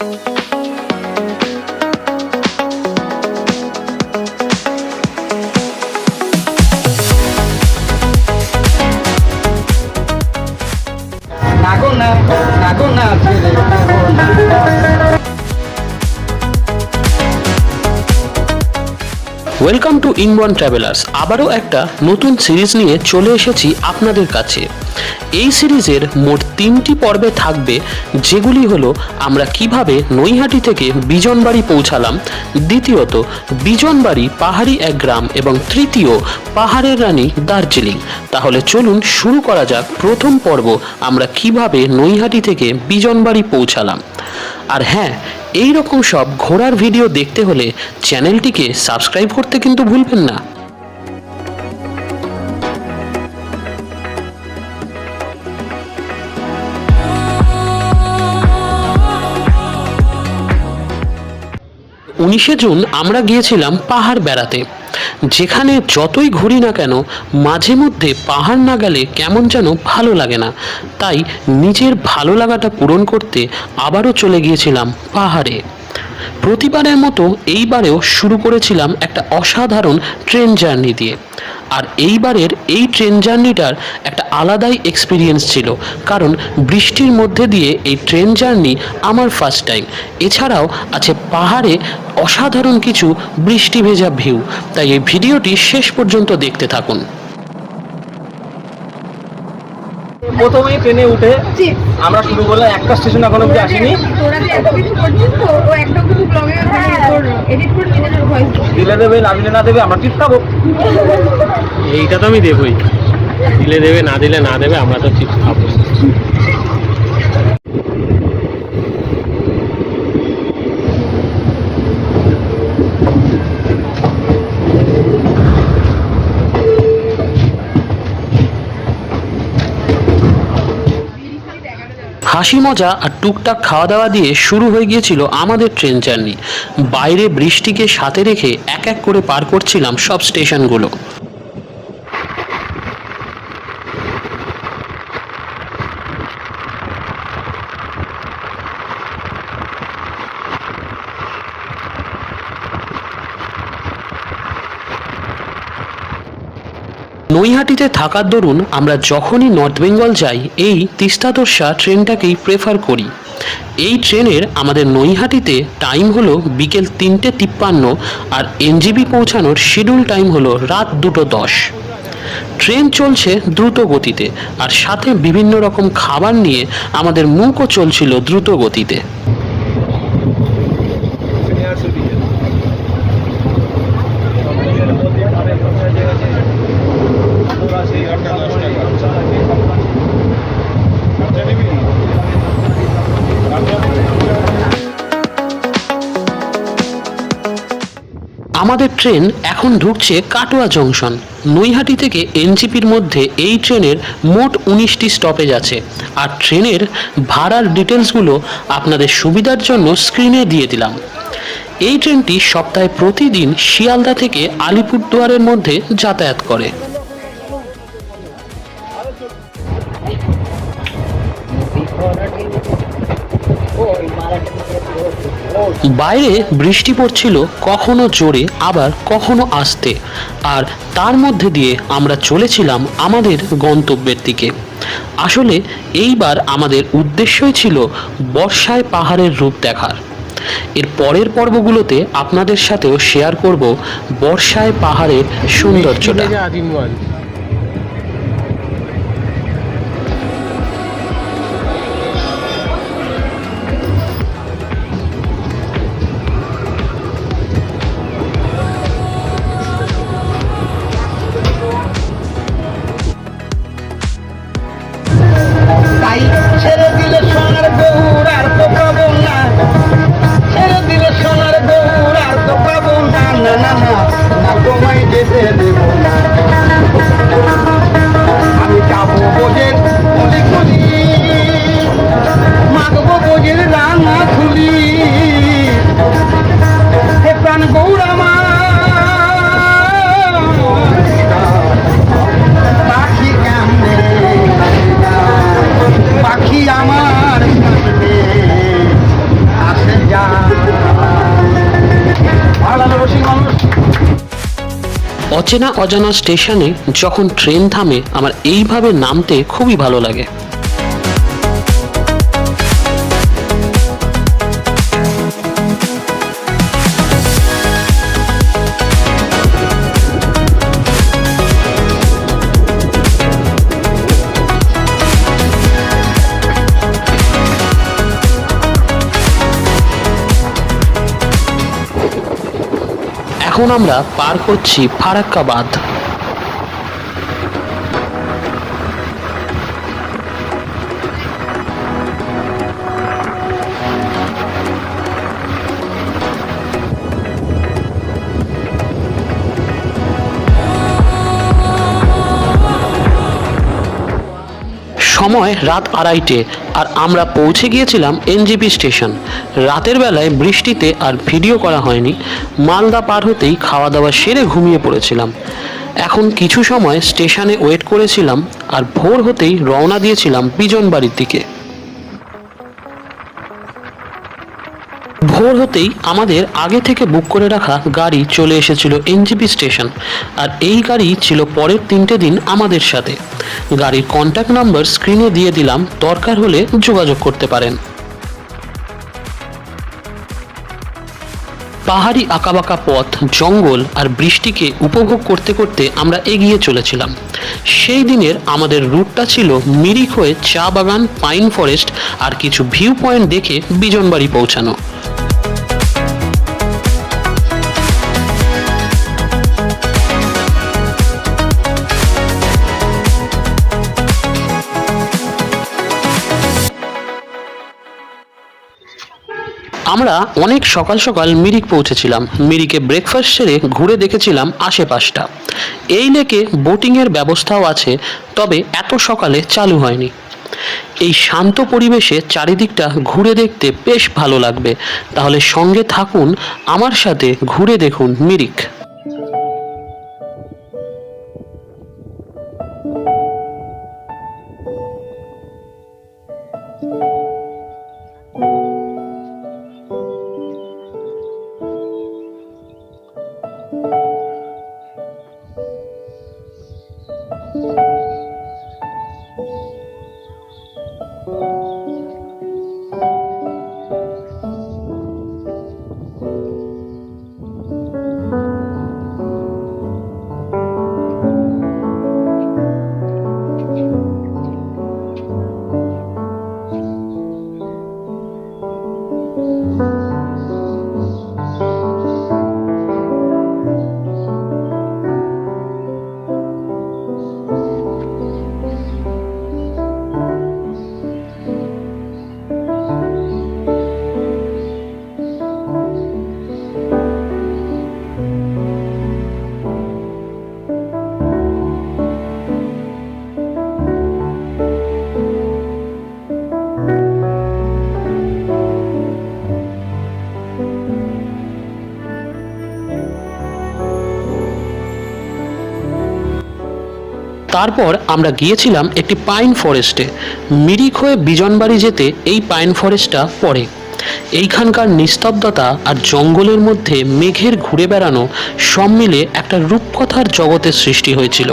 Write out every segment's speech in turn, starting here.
Thank you. Welcome to ইনওয়ান travellers আবারও একটা নতুন সিরিজ নিয়ে চলে এসেছি আপনাদের কাছে। এই সিরিজের মোট তিনটি পর্বে থাকবে, যেগুলি হলো আমরা কীভাবে নৈহাটি থেকে বিজনবাড়ি পৌঁছালাম, দ্বিতীয়ত বিজনবাড়ি পাহাড়ি এক গ্রাম এবং তৃতীয় পাহাড়ের রানী দার্জিলিং। তাহলে চলুন শুরু করা যাক প্রথম পর্ব, আমরা কীভাবে নৈহাটি থেকে বিজনবাড়ি পৌঁছালাম। আর হ্যাঁ এই রকম সব ঘোরার ভিডিও দেখতে হলে চ্যানেলটিকে সাবস্ক্রাইব করতে কিন্তু ভুলবেন না। উনিশে জুন আমরা গিয়েছিলাম পাহাড় বেড়াতে। যেখানে যতই ঘুরি না কেন, মাঝে মধ্যে পাহাড় না গেলে কেমন যেন ভালো লাগে না। তাই নিজের ভালো লাগাটা পূরণ করতে আবারও চলে গিয়েছিলাম পাহাড়ে। প্রতিবারের মতো এইবারেও শুরু করেছিলাম একটা অসাধারণ ট্রেন জার্নি দিয়ে। আর এইবারের এই ট্রেন জার্নিটার একটা আলাদাই এক্সপিরিয়েন্স ছিল, কারণ বৃষ্টির মধ্যে দিয়ে এই ট্রেন জার্নি আমার ফার্স্ট টাইম এছাড়াও আছে পাহাড়ে অসাধারণ কিছু বৃষ্টি ভেজা ভিউ তাই এই ভিডিওটি শেষ পর্যন্ত দেখতে থাকুন। প্রথমেই ট্রেনে উঠে আমরা শুরু করলাম একটা স্টেশন এখন অব্দি আসিনি। তোরা যে এত কিছু করছিস তো ও একটা কিছু ব্লগে মানে তোর এডিট করে দিলে দেবে না দিলে না দেবে আমরা টিপটাবো এইটা তো আমি দেবই। দিলে দেবে না দিলে না দেবে আমরা তো চিপস খাব হাসি মজা আর টুকটাক খাওয়া দাওয়া দিয়ে শুরু হয়ে গিয়েছিল আমাদের ট্রেন জার্নি। বাইরে বৃষ্টিকে সাথে রেখে এক এক করে পার করছিলাম সব স্টেশনগুলো। নৈহাটিতে থাকার দরুন আমরা যখনই নর্থ বেঙ্গল যাই, এই তিস্তা ট্রেনটাকেই প্রেফার করি। এই ট্রেনের আমাদের নৈহাটিতে টাইম হলো বিকেল তিনটে তিপ্পান্ন আর এনজিবি পৌঁছানোর শিডিউল টাইম হলো রাত দুটো দশ। ট্রেন চলছে দ্রুত গতিতে আর সাথে বিভিন্ন রকম খাবার নিয়ে আমাদের মুখও চলছিল দ্রুত গতিতে। আমাদের ট্রেন এখন ঢুকছে কাটোয়া জংশন। নৈহাটি থেকে এনজিপির মধ্যে এই ট্রেনের মোট উনিশটি স্টপেজ আছে। আর ট্রেনের ভাড়ার ডিটেলসগুলো আপনাদের সুবিধার জন্য স্ক্রিনে দিয়ে দিলাম। এই ট্রেনটি সপ্তাহে প্রতিদিন শিয়ালদা থেকে আলিপুরদুয়ারের মধ্যে যাতায়াত করে। বাইরে বৃষ্টি পড়ছিল, কখনো জোরে, আবার কখনো আস্তে। আর তার মধ্যে দিয়ে আমরা চলেছিলাম আমাদের গন্তব্যের দিকে। আসলে এইবার আমাদের উদ্দেশ্যই ছিল বর্ষায় পাহাড়ের রূপ দেখার। এর পরের পর্বগুলোতে আপনাদের সাথেও শেয়ার করব বর্ষায় পাহাড়ের সৌন্দর্যটা। অচেনা অজানা স্টেশনে যখন ট্রেন থামে আমার এইভাবে নামতে খুবই ভালো লাগে। এখন আমরা পার করছি ফারাক্কা বাঁধ সময় রাত আড়াইটে আর আমরা পৌঁছে গিয়েছিলাম এনজিপি স্টেশন। রাতের বেলায় বৃষ্টিতে আর ভিডিও করা হয়নি, মালদা পার হতেই খাওয়া দাওয়া সেরে ঘুমিয়ে পড়েছিলাম। এখন কিছু সময় স্টেশনে ওয়েট করেছিলাম আর ভোর হতেই রওনা দিয়েছিলাম পিজন বাড়ির দিকে। ভোর হতেই আমাদের আগে থেকে বুক করে রাখা গাড়ি চলে এসেছিল এনজিপি স্টেশন। আর এই গাড়ি ছিল পরের তিনটে দিন আমাদের সাথে। গাড়ির কন্ট্যাক্ট নাম্বার স্ক্রিনে দিয়ে দিলাম, দরকার হলে যোগাযোগ করতে পারেন। পাহাড়ি আঁকাবাঁকা পথ, জঙ্গল আর বৃষ্টিকে উপভোগ করতে করতে আমরা এগিয়ে চলেছিলাম। সেই দিনের আমাদের রুটটা ছিল মিরিক হয়ে চা বাগান, পাইন ফরেস্ট আর কিছু ভিউ পয়েন্ট দেখে বিজনবাড়ি পৌঁছানো। আমরা অনেক সকাল সকাল মিরিক পৌঁছেছিলাম। মিরিকে ব্রেকফাস্ট সেরে ঘুরে দেখেছিলাম আশেপাশটা। এই লেকে বোটিংয়ের ব্যবস্থাও আছে, তবে এত সকালে চালু হয়নি। এই শান্ত পরিবেশে চারিদিকটা ঘুরে দেখতে বেশ ভালো লাগবে। তাহলে সঙ্গে থাকুন, আমার সাথে ঘুরে দেখুন মিরিক। তারপর আমরা গিয়েছিলাম একটি পাইন ফরেস্টে। মিরিক হয়ে বিজনবাড়ি যেতে এই পাইন ফরেস্টটা পড়ে। এইখানকার নিস্তব্ধতা আর জঙ্গলের মধ্যে মেঘের ঘুরে বেড়ানো সব মিলে একটা রূপকথার জগতের সৃষ্টি হয়েছিল।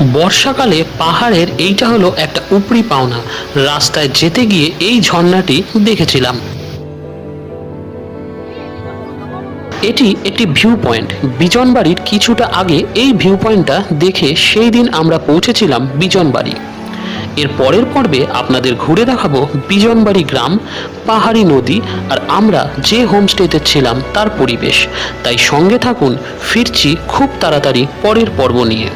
বর্ষাকালে পাহাড়ের এইটা হলো একটা উপরি পাওনা। রাস্তায় যেতে গিয়ে এই ঝর্ণাটি দেখেছিলাম। এটি একটি ভিউ পয়েন্ট বিজনবাড়ির কিছুটা আগে এই ভিউ পয়েন্টটা দেখে সেই দিন আমরা পৌঁছেছিলাম বিজনবাড়ি। এর পরের পর্বে আপনাদের ঘুরে দেখাবো বিজনবাড়ি গ্রাম, পাহাড়ি নদী আর আমরা যে হোমস্টেতে ছিলাম তার পরিবেশ। তাই সঙ্গে থাকুন, ফিরছি খুব তাড়াতাড়ি পরের পর্ব নিয়ে।